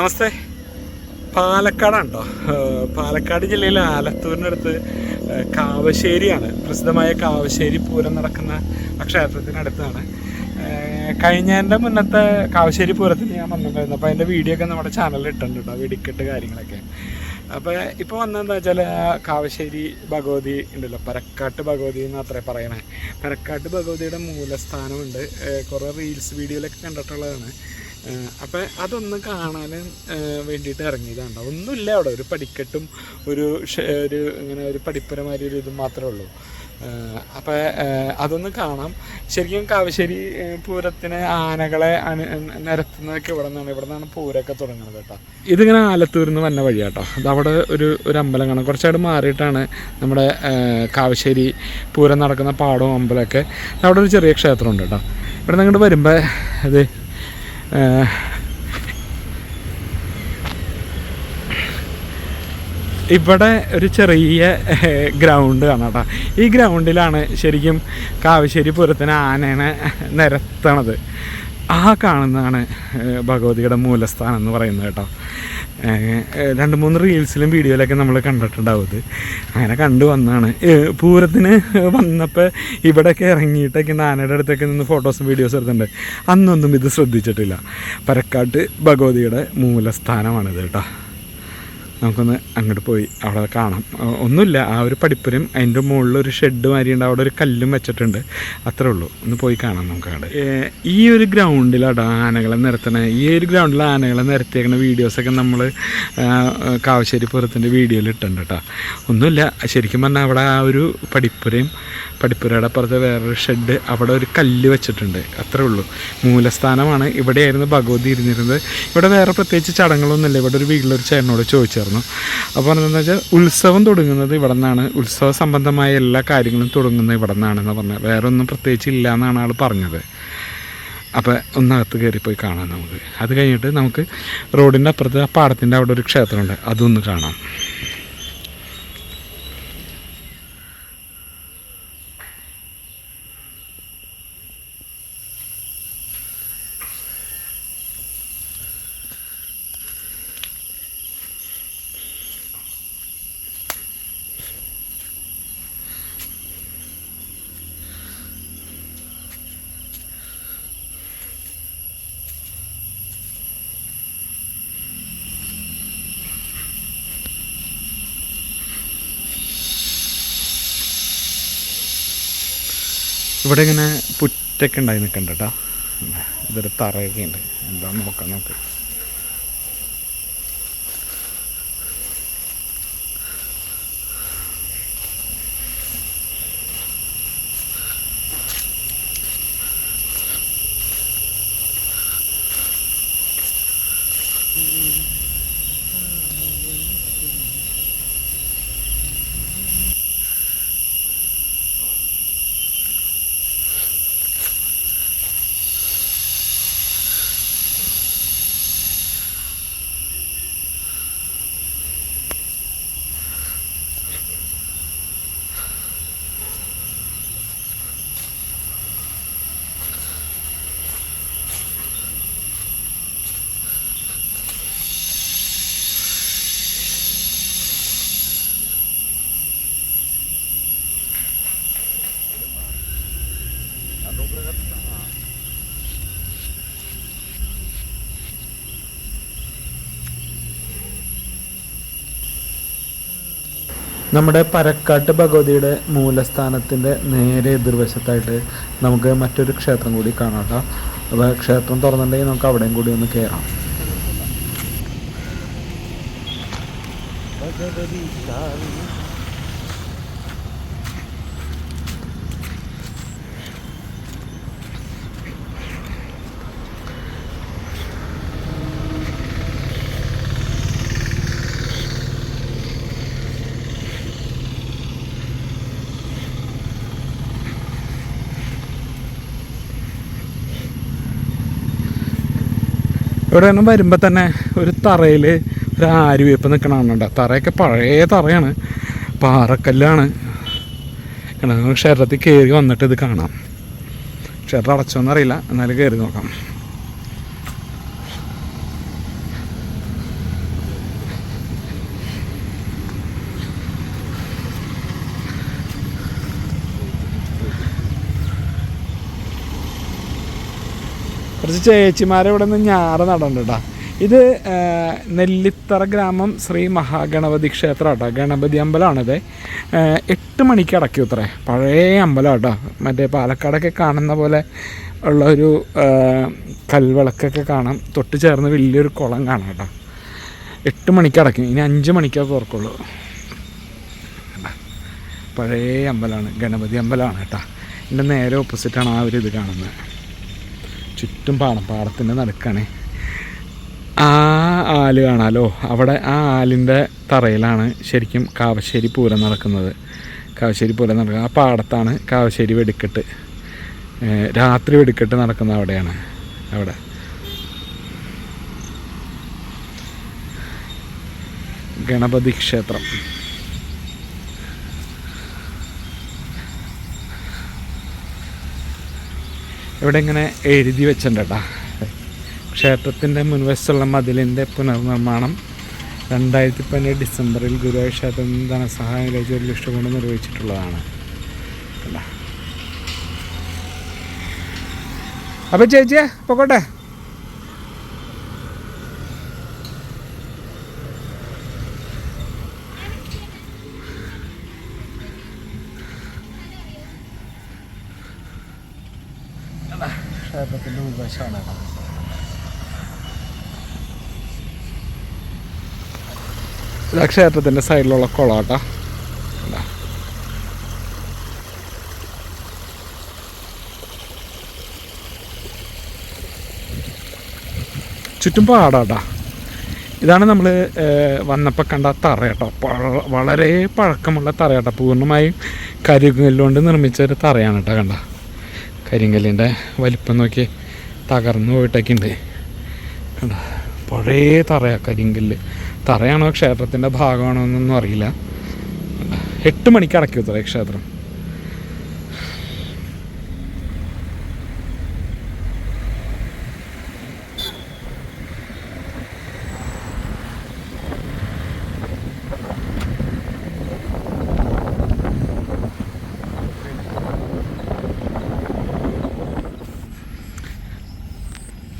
നമസ്തേ. പാലക്കാടാണ്? പാലക്കാട് ജില്ലയിലെ ആലത്തൂരിനടുത്ത് കാവശ്ശേരിയാണ്. പ്രസിദ്ധമായ കാവശ്ശേരി പൂരം നടക്കുന്ന ആ ക്ഷേത്രത്തിനടുത്താണ്. കഴിഞ്ഞ കഴിഞ്ഞതിന്റെ മുന്നത്തെ കാവശ്ശേരി പൂരത്തിന് ഞാൻ വന്നിട്ടുണ്ടായിരുന്നു. അപ്പോൾ അതിന്റെ വീഡിയോ ഒക്കെ നമ്മുടെ ചാനലിൽ ഇട്ടുണ്ട് കേട്ടോ വെടിക്കെട്ട് കാര്യങ്ങളൊക്കെ. അപ്പോൾ ഇപ്പോൾ വന്നതെന്താ വെച്ചാൽ കാവശ്ശേരി ഭഗവതി ഉണ്ടല്ലോ പരക്കാട്ട് ഭഗവതി എന്ന് അത്രേ പറയണേ. പരക്കാട്ട് ഭഗവതിയുടെ മൂലസ്ഥാനമുണ്ട്. കുറേ റീൽസ് വീഡിയോയിലൊക്കെ കണ്ടിട്ടുള്ളതാണ്. അപ്പം അതൊന്ന് കാണാൻ വേണ്ടിയിട്ട് ഇറങ്ങിയതാണ്. ഒന്നുമില്ല അവിടെ. ഒരു പടിക്കെട്ടും ഒരു ഒരു ഇങ്ങനെ ഒരു പടിപ്പുരമാതിരി ഒരു ഇതും മാത്രമേ ഉള്ളൂ. അപ്പം അതൊന്ന് കാണാം. ശരിക്കും കാവശ്ശേരി പൂരത്തിന് ആനകളെ നിരത്തുന്നതൊക്കെ ഇവിടെ നിന്നാണ്. ഇവിടെ നിന്നാണ് പൂരമൊക്കെ തുടങ്ങുന്നത് കേട്ടോ. ഇതിങ്ങനെ ആലത്തൂരിൽ നിന്ന് വന്ന വഴി കേട്ടോ അതവിടെ ഒരു ഒരു അമ്പലം കാണാം. കുറച്ചായിട്ട് മാറിയിട്ടാണ് നമ്മുടെ കാവശ്ശേരി പൂരം നടക്കുന്ന പാടവും അമ്പലമൊക്കെ. അവിടെ ഒരു ചെറിയ ക്ഷേത്രമുണ്ട് കേട്ടോ. ഇവിടെ നിന്ന് അങ്ങോട്ട് വരുമ്പോൾ അത് ഇവിടെ ഒരു ചെറിയ ഗ്രൗണ്ട് കാണാം കേട്ടോ ഈ ഗ്രൗണ്ടിലാണ് ശരിക്കും കാവശ്ശേരി പൂരത്തിന് ആനേനെ നിരത്തണത്. ആ കാണുന്നതാണ് ഭഗവതിയുടെ മൂലസ്ഥാനം എന്ന് പറയുന്നത് കേട്ടോ. രണ്ട് മൂന്ന് റീൽസിലും വീഡിയോയിലൊക്കെ നമ്മൾ കണ്ടിട്ടുണ്ടാവും ഇത്. അങ്ങനെ കണ്ടു വന്നാണ്. പൂരത്തിന് വന്നപ്പോൾ ഇവിടെയൊക്കെ ഇറങ്ങിയിട്ടൊക്കെ നാനയുടെ അടുത്തൊക്കെ നിന്ന് ഫോട്ടോസും വീഡിയോസും എടുത്തിട്ടുണ്ട്. അന്നൊന്നും ഇത് ശ്രദ്ധിച്ചിട്ടില്ല. പരക്കാട്ട് ഭഗവതിയുടെ മൂലസ്ഥാനമാണിത് കേട്ടോ. നമുക്കൊന്ന് അങ്ങോട്ട് പോയി അവിടെ കാണാം. ഒന്നുമില്ല ആ ഒരു പഠിപ്പുരം അതിന്റെ മുകളിൽ ഒരു ഷെഡ് മാരിയുണ്ട് അവിടെ ഒരു കല്ലും വെച്ചിട്ടുണ്ട്. അത്രേ ഉള്ളൂ. ഒന്ന് പോയി കാണാം നമുക്ക് അവിടെ ഈ ഒരു ഗ്രൗണ്ടിലാണ് ആനകളെ നിരത്തണ ഈ ഒരു ഗ്രൗണ്ടിൽ ആനകളെ നിരത്തിയേക്കുന്ന വീഡിയോസൊക്കെ നമ്മൾ കാവശ്ശേരി പുറത്തിന്റെ വീഡിയോയിൽ ഇട്ടുണ്ട് കേട്ടോ ഒന്നുമില്ല ശരിക്കും പറഞ്ഞാൽ അവിടെ ആ ഒരു പഠിപ്പുരയും പഠിപ്പുരയുടെ അപ്പുറത്ത് വേറൊരു ഷെഡ് അവിടെ ഒരു കല്ല് വെച്ചിട്ടുണ്ട്. അത്രേ ഉള്ളൂ. മൂലസ്ഥാനമാണ്. ഇവിടെയായിരുന്നു ഭഗവതി ഇരുന്നിരുന്നത്. ഇവിടെ വേറെ പ്രത്യേകിച്ച് ചടങ്ങുകളൊന്നുമില്ല. ഇവിടെ ഒരു വീട്ടിലൊരു ചേട്ടനോട് ചോദിച്ചായിരുന്നു. അപ്പോൾ എന്താണെന്ന് വെച്ചാൽ ഉത്സവം തുടങ്ങുന്നത് ഇവിടെ നിന്നാണ് ഉത്സവ സംബന്ധമായ എല്ലാ കാര്യങ്ങളും തുടങ്ങുന്നത് ഇവിടെ നിന്നാണെന്ന് പറഞ്ഞത്. വേറെ ഒന്നും പ്രത്യേകിച്ച് ഇല്ല എന്നാണ് ആൾ പറഞ്ഞത്. അപ്പോൾ ഒന്നകത്ത് കയറിപ്പോയി കാണാം നമുക്ക്. അത് കഴിഞ്ഞിട്ട് നമുക്ക് റോഡിന്റെ അപ്പുറത്ത് പാടത്തിന്റെ അവിടെ ഒരു ക്ഷേത്രമുണ്ട്. അതൊന്ന് കാണാം. ഇവിടെ ഇങ്ങനെ പുറ്റൊക്കെ ഉണ്ടായി നിൽക്കണ്ട ഇതൊരു തറയൊക്കെ ഉണ്ട്. എന്താ നോക്കാം നോക്ക് നമ്മുടെ പരക്കാട്ട് ഭഗവതിയുടെ മൂലസ്ഥാനത്തിന്റെ നേരെ എതിർവശത്തായിട്ട് നമുക്ക് മറ്റൊരു ക്ഷേത്രം കൂടി കാണാം കേട്ടോ. അപ്പോൾ ക്ഷേത്രം തുറന്നിട്ടുണ്ടെങ്കിൽ നമുക്ക് അവിടെയും കൂടി ഒന്ന് കയറാം. ഇവിടെ നിന്ന് വരുമ്പോൾ തന്നെ ഒരു തറയിൽ ഒരു ആരുവേപ്പ് നിൽക്കണ കാണണ്ട തറയൊക്കെ പഴയ തറയാണ്. പാറക്കല്ലാണ്. ക്ഷേത്രത്തിൽ കയറി വന്നിട്ട് ഇത് കാണാം. ക്ഷേത്രം അടച്ചോന്നറിയില്ല. എന്നാലും കയറി നോക്കാം. കുറച്ച് ചേച്ചിമാരെ ഇവിടെ നിന്ന് ഞാറ് നടണ്ട് ഇത് നെല്ലിത്തറ ഗ്രാമം ശ്രീ മഹാഗണപതി ക്ഷേത്രം കേട്ടോ ഗണപതി അമ്പലമാണിത്. എട്ട് മണിക്ക് അടക്കി ഉത്രേ പഴയ അമ്പലം കേട്ടോ മറ്റേ പാലക്കാടൊക്കെ കാണുന്ന പോലെ ഉള്ള ഒരു കൽവിളക്കൊക്കെ കാണാം. തൊട്ട് ചേർന്ന് വലിയൊരു കുളം കാണാം കേട്ടോ. എട്ട് മണിക്ക് അടക്കും ഇനി അഞ്ച് മണിക്കേ തുറക്കുള്ളൂ പഴയ അമ്പലമാണ്. ഗണപതി അമ്പലമാണ് കേട്ടോ. എന്റെ നേരെ ഓപ്പോസിറ്റാണ് ആ ഒരു ഇത് കാണുന്നത്. ചുറ്റും പാടം പാടത്തിന്റെ നടുക്കാണ്. ആ ആൽ കാണാലോ? അവിടെ ആ ആലിന്റെ തറയിലാണ് ശരിക്കും കാവശ്ശേരി പൂരം നടക്കുന്നത്. കാവശ്ശേരി പൂരം നടക്കുക ആ പാടത്താണ് കാവശ്ശേരി വെടിക്കെട്ട്. രാത്രി വെടിക്കെട്ട് നടക്കുന്ന അവിടെയാണ്. അവിടെ. ഗണപതി ക്ഷേത്രം. ഇവിടെ ഇങ്ങനെ എഴുതി വെച്ചിട്ടുണ്ട് ക്ഷേത്രത്തിന്റെ മുൻവശത്തുള്ള മതിലിന്റെ പുനർനിർമ്മാണം രണ്ടായിരത്തി പതിനേഴ് ഡിസംബറിൽ ഗുരുവായൂർ ക്ഷേത്രം ധനസഹായം ലഭിച്ച ഒരു ലക്ഷം കൊണ്ട്? നിർവഹിച്ചിട്ടുള്ളതാണ്? അപ്പോൾ ചേച്ചിയെ പൊക്കോട്ടെ. ക്ഷേത്രത്തിന്റെ ഉൾവശമാണ് ഇതാ ക്ഷേത്രത്തിന്റെ സൈഡിലുള്ള കുളാട്ടാ ചുറ്റും പാടാട്ടാ ഇതാണ് നമ്മൾ വന്നപ്പോൾ കണ്ട തറ കേട്ടോ. വളരെ പഴക്കമുള്ള തറ പൂർണമായും കരിങ്കല്ലുകൊണ്ട് നിർമ്മിച്ച ഒരു തറയാണ് കേട്ടോ കണ്ട. കരിങ്കല്ലിന്റെ വലിപ്പം നോക്കി തകർന്നു പോയിട്ടൊക്കെ ഉണ്ട് കണ്ട പഴയ തറയാണ് കരിങ്കല്ല്. തറയാണോ ക്ഷേത്രത്തിന്റെ ഭാഗമാണോ എന്നൊന്നും അറിയില്ല? എട്ട് മണിക്ക് അടക്കി തറ ക്ഷേത്രം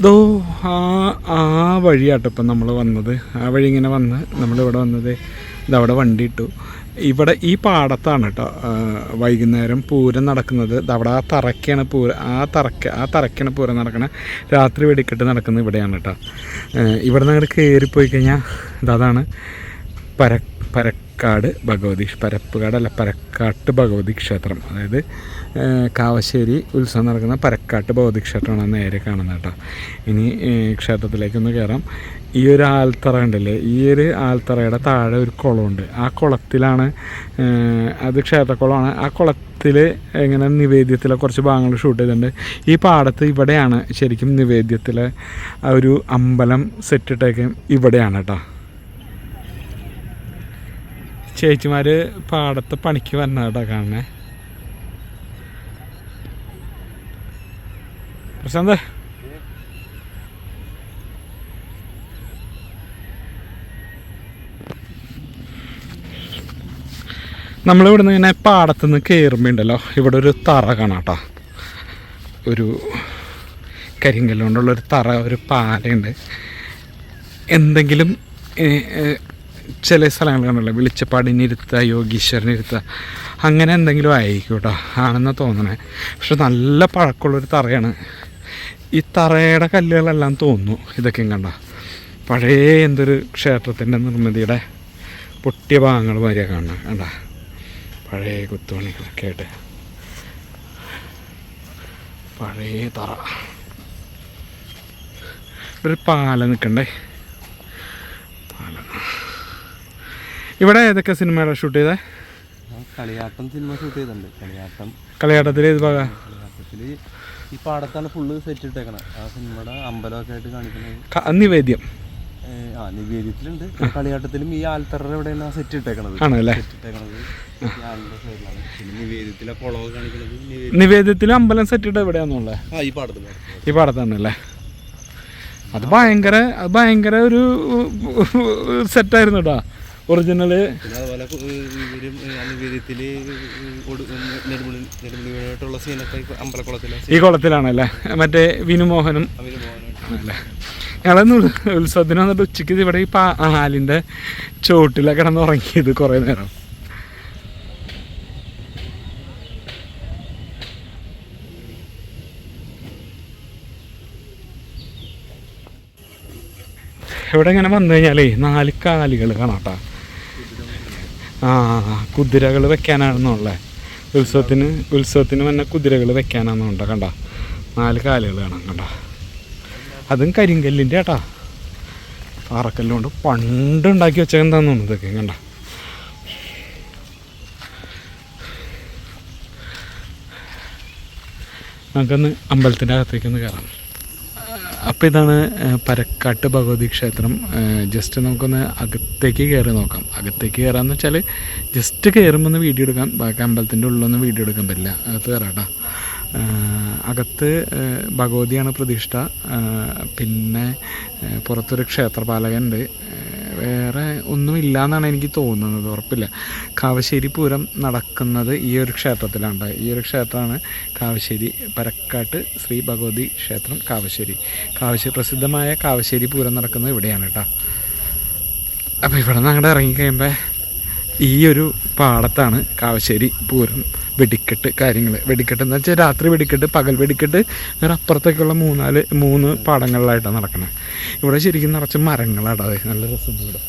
ദോ ആ ആ വഴിയാട്ടോ ഇപ്പം നമ്മൾ വന്നത്. ആ വഴി ഇങ്ങനെ വന്ന് നമ്മളിവിടെ വന്നത് ഇതവിടെ വണ്ടി ഇട്ടു. ഇവിടെ ഈ പാടത്താണ് കേട്ടോ വൈകുന്നേരം പൂരം നടക്കുന്നത്. അവിടെ ആ തറയ്ക്കാണ് പൂര ആ തറക്ക ആ തറയ്ക്കാണ് പൂരം നടക്കുന്നത് രാത്രി വെടിക്കെട്ട് നടക്കുന്നത് ഇവിടെയാണ് കേട്ടോ ഇവിടെ നിന്ന് അങ്ങോട്ട് കയറിപ്പോയി കഴിഞ്ഞാൽ ഇതാണ് പര പരക്കാട് ഭഗവതി പരപ്പുകാടല്ല പരക്കാട്ട് ഭഗവതി ക്ഷേത്രം. അതായത് കാവശ്ശേരി ഉത്സവം നടക്കുന്ന പരക്കാട്ട് ഭഗവതി ക്ഷേത്രമാണ് നേരെ കാണുന്നത് കേട്ടോ. ഇനി ക്ഷേത്രത്തിലേക്കൊന്ന് കയറാം ഈ ഒരു ആൽത്തറ ഉണ്ടല്ലേ ഈ ഒരു ആൽത്തറയുടെ താഴെ ഒരു കുളമുണ്ട്. ആ കുളത്തിലാണ് അത് ക്ഷേത്രക്കുളമാണ്. ആ കുളത്തിൽ ഇങ്ങനെ നിവേദ്യത്തിലെ കുറച്ച് ഭാഗങ്ങൾ ഷൂട്ട് ചെയ്തിട്ടുണ്ട്. ഈ പാടത്ത് ഇവിടെയാണ് ശരിക്കും നിവേദ്യത്തിലെ ആ ഒരു അമ്പലം സെറ്റിട്ടേക്കും ഇവിടെയാണ് കേട്ടോ. ചേച്ചിമാര് പാടത്തെ പണിക്ക് വന്നതാ കാണണേ. പ്രശാന്ത്. നമ്മളിവിടുന്ന് ഇങ്ങനെ പാടത്തു നിന്ന് കയറുമ്പോണ്ടല്ലോ ഇവിടെ ഒരു തറ കാണാട്ടോ. ഒരു കരിങ്കല്ലുകൊണ്ടുള്ളൊരു തറ ഒരു പാലയുണ്ട്. എന്തെങ്കിലും ചില സ്ഥലങ്ങൾ കണ്ടല്ലോ? വെളിച്ചപ്പാടിനിരുത്ത യോഗീശ്വരനിരുത്ത അങ്ങനെ എന്തെങ്കിലും ആയിരിക്കും കേട്ടോ ആണെന്ന് തോന്നണേ. പക്ഷെ നല്ല പഴക്കമുള്ളൊരു തറയാണ്. ഈ തറയുടെ കല്ലുകളെല്ലാം തോന്നുന്നു ഇതൊക്കെയും കണ്ട. പഴയ എന്തൊരു ക്ഷേത്രത്തിന്റെ നിർമ്മിതിയുടെ പൊട്ടിയ ഭാഗങ്ങൾ മാതിരിയാണ് കാണുന്നത്. കണ്ട? പഴയ കുത്തുപണികളൊക്കെ ആയിട്ട്. പഴയ തറ. ഒരു പാലം നിൽക്കണ്ടേ? പാലം. ഇവിടെ ഏതൊക്കെ സിനിമയാണ് ഷൂട്ട് ചെയ്തേ? കളിയാട്ടം സിനിമ ഷൂട്ട് ചെയ്തിട്ടുണ്ട്. കളിയാട്ടം. കളിയാട്ടത്തിൽ ഏത് ഭാഗം? കളിയാട്ടത്തിൽ ഈ പാടത്താണ് ഫുള്ള് സെറ്റ് ഇട്ടേക്കണം ആ സിനിമയുടെ അമ്പലമൊക്കെ ആയിട്ട് കാണിക്കുന്നത്. നിവേദ്യം. ആ നിവേദ്യത്തിലുണ്ട്. കളിയാട്ടത്തിലും ഈ ആൽത്തറയുടെ എവിടെയാണ് സെറ്റ് ഇട്ടേക്കണത്. ആണല്ലേ? സെറ്റ് ഇട്ടേക്കണത് നിവേദ്യത്തിലെ കുളമൊക്കെ കാണിക്കുന്നത് അമ്പലം സെറ്റിട്ട് എവിടെയാണെന്നുള്ളത് ആ ഈ പാടത്ത് ഈ പാടത്താണല്ലേ? അത് ഭയങ്കര അത് ഭയങ്കര ഒരു സെറ്റായിരുന്നു കേട്ടോ ഒറിജിനൽ പിന്നെ അതുപോലെ കു- ഇവരും അനുവേദ്യത്തിൽ നെടുമുടി നെടുമുടിയായിട്ടുള്ള സീനൊക്കെ ഈ അമ്പലക്കുളത്തിലെ ഈ കുളത്തിലാണല്ലേ? മറ്റേ വിനുമോഹനും ഞങ്ങളന്ന് ഉൽ- ഉത്സവത്തിന് വന്നിട്ട് ഉച്ചയ്ക്ക് ഇവിടെ ഈ പാ ആലിന്റെ കിടന്ന് ഉറങ്ങിയത് കുറേ നേരം. ഇവിടെ ഇങ്ങനെ വന്നു കഴിഞ്ഞാലേ നാല് കാലികൾ കാണാട്ടാ ആ കുതിരകൾ വെക്കാനാണെന്നുള്ളേ ഉത്സവത്തിന് ഉത്സവത്തിന് വന്ന കുതിരകൾ വെക്കാനാണെന്നുണ്ടോ കണ്ട. നാല് കാലുകൾ കാണാം കണ്ട. അതും കരിങ്കല്ലിന്റെ ഏട്ടാ പാറക്കല്ലുകൊണ്ട് പണ്ട് ഉണ്ടാക്കി വെച്ചെന്താന്ന് തോന്നുന്നു ഇതൊക്കെ കണ്ട. നമുക്കൊന്ന് അമ്പലത്തിന്റെ അകത്തേക്കൊന്ന് കയറാം. അപ്പോൾ ഇതാണ് പരക്കാട്ട് ഭഗവതി ക്ഷേത്രം. ജസ്റ്റ് നമുക്കൊന്ന് അകത്തേക്ക് കയറി നോക്കാം. അകത്തേക്ക് കയറാമെന്ന് വെച്ചാൽ ജസ്റ്റ് കയറുമ്പോൾ ഒന്ന് വീഡിയോ എടുക്കാം. ബാക്കി അമ്പലത്തിന്റെ ഉള്ളിലൊന്നും വീഡിയോ എടുക്കാൻ പറ്റില്ല. അകത്ത് കയറാട്ടാ അകത്ത് ഭഗവതിയാണ് പ്രതിഷ്ഠ. പിന്നെ പുറത്തൊരു ക്ഷേത്രപാലകനുണ്ട്. വേറെ ഒന്നുമില്ല എന്നാണ് എനിക്ക് തോന്നുന്നത് ഉറപ്പില്ല. കാവശ്ശേരി പൂരം നടക്കുന്നത് ഈ ഒരു ക്ഷേത്രത്തിലാണ് ഈ ഒരു ക്ഷേത്രമാണ് കാവശ്ശേരി പരക്കാട്ട് ശ്രീ ഭഗവതി ക്ഷേത്രം കാവശ്ശേരി. കാവശ്ശേരി പ്രസിദ്ധമായ കാവശ്ശേരി പൂരം നടക്കുന്നത് ഇവിടെയാണ് കേട്ടോ. അപ്പോൾ ഇവിടെ നിന്ന് അങ്ങോട്ട് ഇറങ്ങിക്കഴിയുമ്പോൾ ഈ ഒരു പാടത്താണ് കാവശ്ശേരി പൂരം. വെടിക്കെട്ട് കാര്യങ്ങൾ വെടിക്കെട്ട് എന്ന് വെച്ചാൽ രാത്രി വെടിക്കെട്ട് പകൽ വെടിക്കെട്ട് വേറെ അപ്പുറത്തേക്കുള്ള മൂന്നാൽ മൂന്ന് പാടങ്ങളിലായിട്ടാണ് നടക്കുന്നത് ഇവിടെ ശരിക്കും നിറച്ച് മരങ്ങളാണ് നല്ല രസമുണ്ട് ഇവിടെ.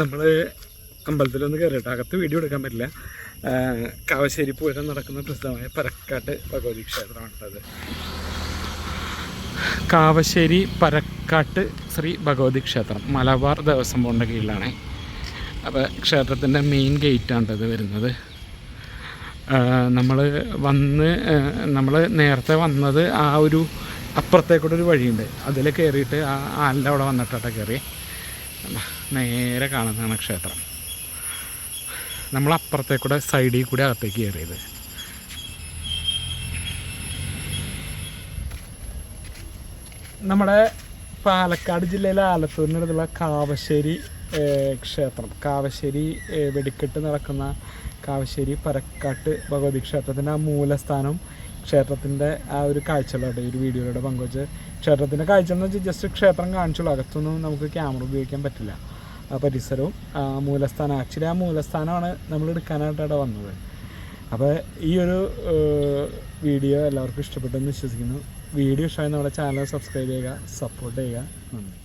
നമ്മൾ അമ്പലത്തിലൊന്ന് കയറിയിട്ട് അകത്ത് വീഡിയോ എടുക്കാൻ പറ്റില്ല. കാവശ്ശേരി പൂരം നടക്കുന്ന പ്രസിദ്ധമായ പരക്കാട്ട് ഭഗവതി ക്ഷേത്രമാണത് കാവശ്ശേരി പരക്കാട്ട് ശ്രീ ഭഗവതി ക്ഷേത്രം മലബാർ ദേവസ്വം ബോർഡിന്റെ കീഴിലാണ് അപ്പോൾ ക്ഷേത്രത്തിന്റെ മെയിൻ ഗേറ്റാണ് ഇത് വരുന്നത്. നമ്മൾ വന്ന് നമ്മൾ നേരത്തെ വന്നത് ആ ഒരു അപ്പുറത്തേക്കൂടെ ഒരു വഴിയുണ്ട്. അതിൽ കയറിയിട്ട് ആ ആലിന്റെ അവിടെ വന്നിട്ടാണ് കയറി നേരെ കാണുന്നതാണ് ക്ഷേത്രം. നമ്മൾ അപ്പുറത്തേക്കൂടെ സൈഡിൽ കൂടെ അകത്തേക്ക് കയറിയത്. നമ്മുടെ പാലക്കാട് ജില്ലയിലെ ആലത്തൂരിനടുത്തുള്ള കാവശ്ശേരി ക്ഷേത്രം. കാവശ്ശേരി വെടിക്കെട്ട് നടക്കുന്ന കാവശ്ശേരി പരക്കാട്ട് ഭഗവതി ക്ഷേത്രത്തിന്റെ ആ മൂലസ്ഥാനം ക്ഷേത്രത്തിന്റെ ആ ഒരു കാഴ്ചകളോട്ടെ ഒരു വീഡിയോയിലൂടെ പങ്കുവച്ച്. ക്ഷേത്രത്തിന്റെ കാഴ്ച എന്ന് വെച്ചാൽ ജസ്റ്റ് ക്ഷേത്രം കാണിച്ചുള്ളൂ. അകത്തൊന്നും നമുക്ക് ക്യാമറ ഉപയോഗിക്കാൻ പറ്റില്ല. പരിസരവും മൂലസ്ഥാനം. ആക്ച്വലി ആ മൂലസ്ഥാനമാണ് നമ്മൾ എടുക്കാനായിട്ട് അവിടെ വന്നത്. അപ്പോൾ ഈ ഒരു വീഡിയോ എല്ലാവർക്കും ഇഷ്ടപ്പെട്ടെന്ന് വിശ്വസിക്കുന്നു. വീഡിയോ ഇഷ്ടമായി നമ്മുടെ ചാനൽ സബ്സ്ക്രൈബ് ചെയ്യുക സപ്പോർട്ട് ചെയ്യുക. നന്ദി.